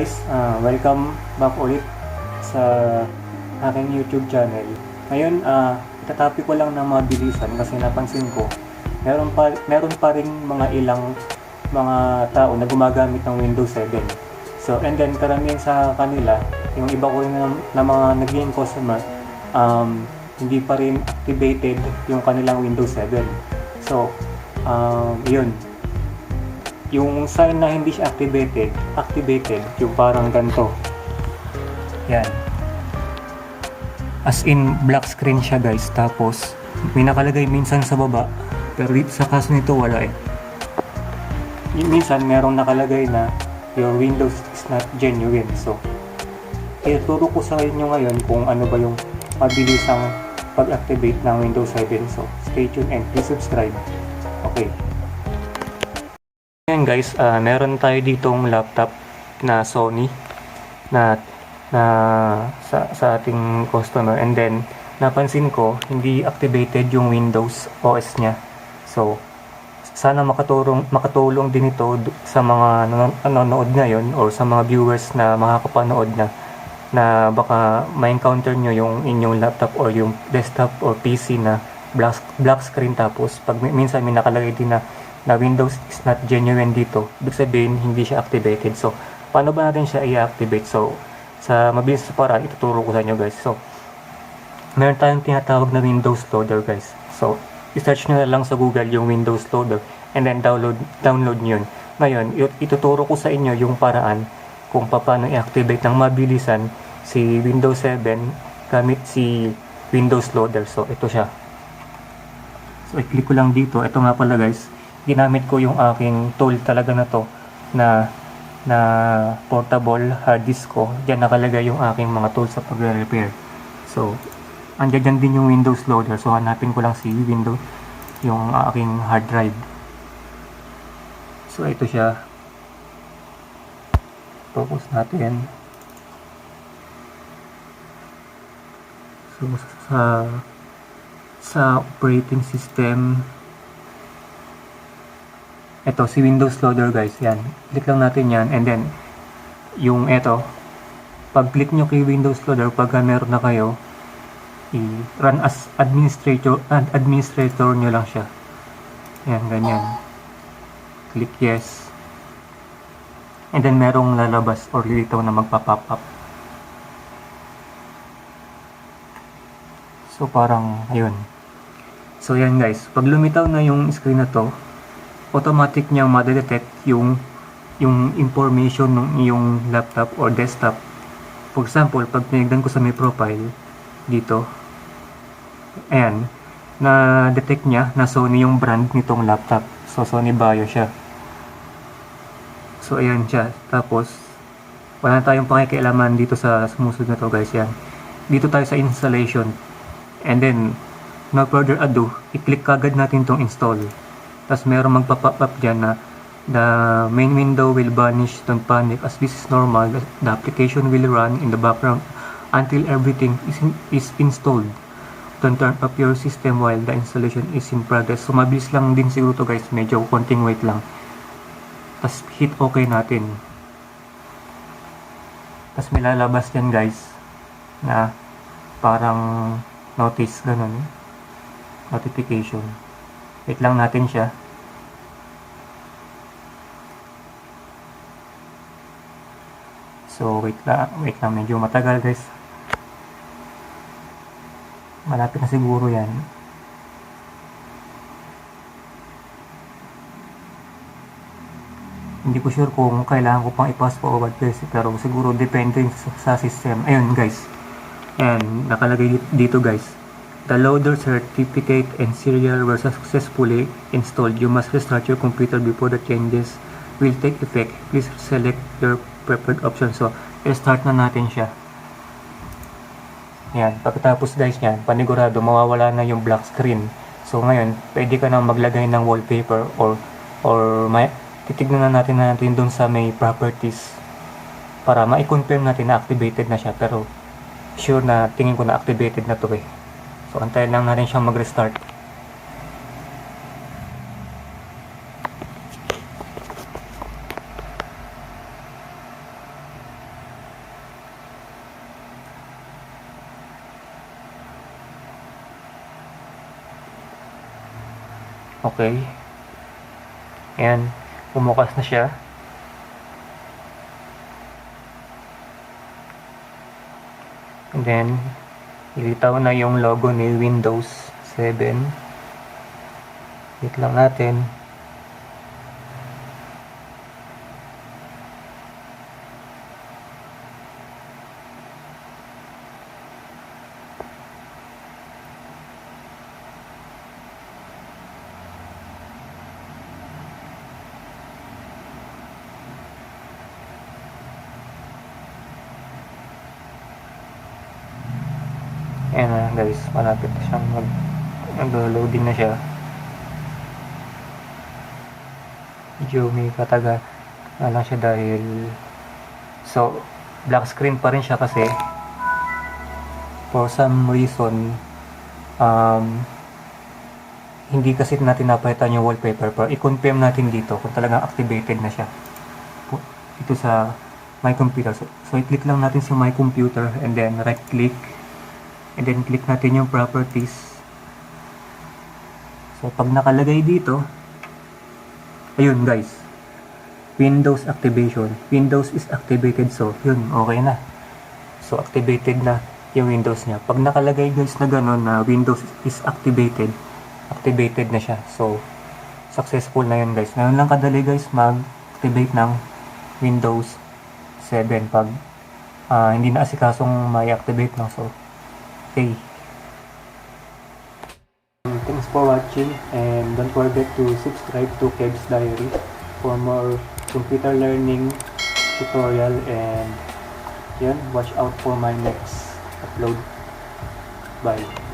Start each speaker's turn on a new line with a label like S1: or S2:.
S1: Guys, ah, welcome back ulit sa aking YouTube channel. Ngayon, uh, itatopic ko lang ng mabilisan kasi napansin ko, meron pa, meron pa rin mga ilang mga tao na gumagamit ng Windows 7. So, and then karamihan sa kanila, yung iba ko rin na, na mga naging customer, um, hindi pa rin activated yung kanilang Windows 7. So, um, yun, yung sign na hindi siya activated, activated, yung parang ganito. Yan. As in, black screen siya guys. Tapos, may nakalagay minsan sa baba. Pero dito sa kaso nito, wala eh. Minsan, merong nakalagay na your Windows is not genuine. So, ituturo ko sa inyo ngayon kung ano ba yung mabilisang pag-activate ng Windows 7. So, stay tuned and please subscribe. Okay. Ayan guys, ah, meron tayo ditong laptop na Sony na na sa, sa ating customer. And then napansin ko hindi activated yung Windows OS niya. So sana makatulong makatulong din ito sa mga nanon- nanonood ngayon or sa mga viewers na makakapanood na na baka ma-encounter nyo yung inyong laptop or yung desktop or PC na black, black screen. Tapos pag mi- minsan may nakalagay din na na Windows is not genuine dito, ibig sabihin hindi siya activated. So, paano ba natin siya i-activate? So, sa mabilis sa paraan, ituturo ko sa inyo guys. So, meron tayong tinatawag na Windows Loader guys. So, i-search nyo na lang sa Google yung Windows Loader and then download download nyo yun. Ngayon, ituturo ko sa inyo yung paraan kung paano i-activate ng mabilisan si Windows 7 gamit si Windows Loader. So, ito siya. So, i-click ko lang dito. Ito nga pala guys, ginamit ko yung aking tool talaga na to na na portable hard disk ko. Diyan nakalagay yung aking mga tools sa pagre-repair. So, andyan dyan din yung Windows Loader. So, hanapin ko lang si Windows, yung aking hard drive. So, ito siya. Focus natin. So, sa sa operating system ito si Windows Loader guys. Yan. Click lang natin yan. And then yung ito pag click nyo kay Windows Loader pagka meron na kayo i-run as administrator ad administrator nyo lang siya. Yan ganyan. Click yes. And then merong lalabas or lilitaw na magpa-pop up. So parang ayun. So yan guys. Pag lumitaw na yung screen na to automatic niyang madedetect yung yung information ng iyong laptop or desktop. For example, pag tinignan ko sa my profile dito, ayan, na-detect niya na Sony yung brand nitong laptop. So, Sony Vaio siya. So, ayan siya. Tapos, wala na tayong pakikialaman dito sa sumusunod na to guys. Yan. Dito tayo sa installation. And then, no further ado, i-click kagad natin tong install. Tapos meron magpa-pop up dyan na the main window will vanish, don't panic as this is normal. The, application will run in the background until everything is, in- is installed. Don't turn off your system while the installation is in progress. So mabilis lang din siguro to guys, medyo konting wait lang. Tapos hit okay natin. Tapos may lalabas yan guys na parang notice ganun. Notification. Wait lang natin siya. So, wait lang, wait lang, medyo matagal guys. Malapit na siguro yan. Hindi ko sure kung kailangan ko pang i-pass forward guys, pero siguro depende sa, system. Ayun guys. Ayan, nakalagay dito guys. The loader certificate and serial were successfully installed. You must restart your computer before the changes will take effect. Please select your preferred option. So, restart na natin siya. Yan. Pagkatapos guys yan, panigurado, mawawala na yung black screen. So, ngayon, pwede ka nang maglagay ng wallpaper or or may, titignan na natin na natin doon sa may properties para ma-confirm natin na activated na siya. Pero, sure na tingin ko na activated na to eh. So, antayin lang natin siyang mag-restart. Okay. Ayan. Bumukas na siya. And then, ilitaw na yung logo ni Windows 7. Wait lang natin. Ayan na guys, malapit na siyang mag nag-loading na siya. Medyo may kataga na lang siya dahil so black screen pa rin siya kasi for some reason um, hindi kasi natin napalitan yung wallpaper pero i-confirm natin dito kung talagang activated na siya. Dito sa my computer. So, so i-click lang natin sa my computer and then right click and then click natin yung properties. So pag nakalagay dito ayun guys. Windows activation. Windows is activated so yun okay na. So activated na yung Windows niya. Pag nakalagay guys na gano'n na Windows is activated activated na siya. So successful na yun guys. Ngayon lang kadali guys mag-activate ng Windows 7 pag ah, hindi na asikasong may activate no? So okay Thanks for watching and don't forget to subscribe to Kev's Diary for more computer learning tutorial and yun, watch out for my next upload. Bye.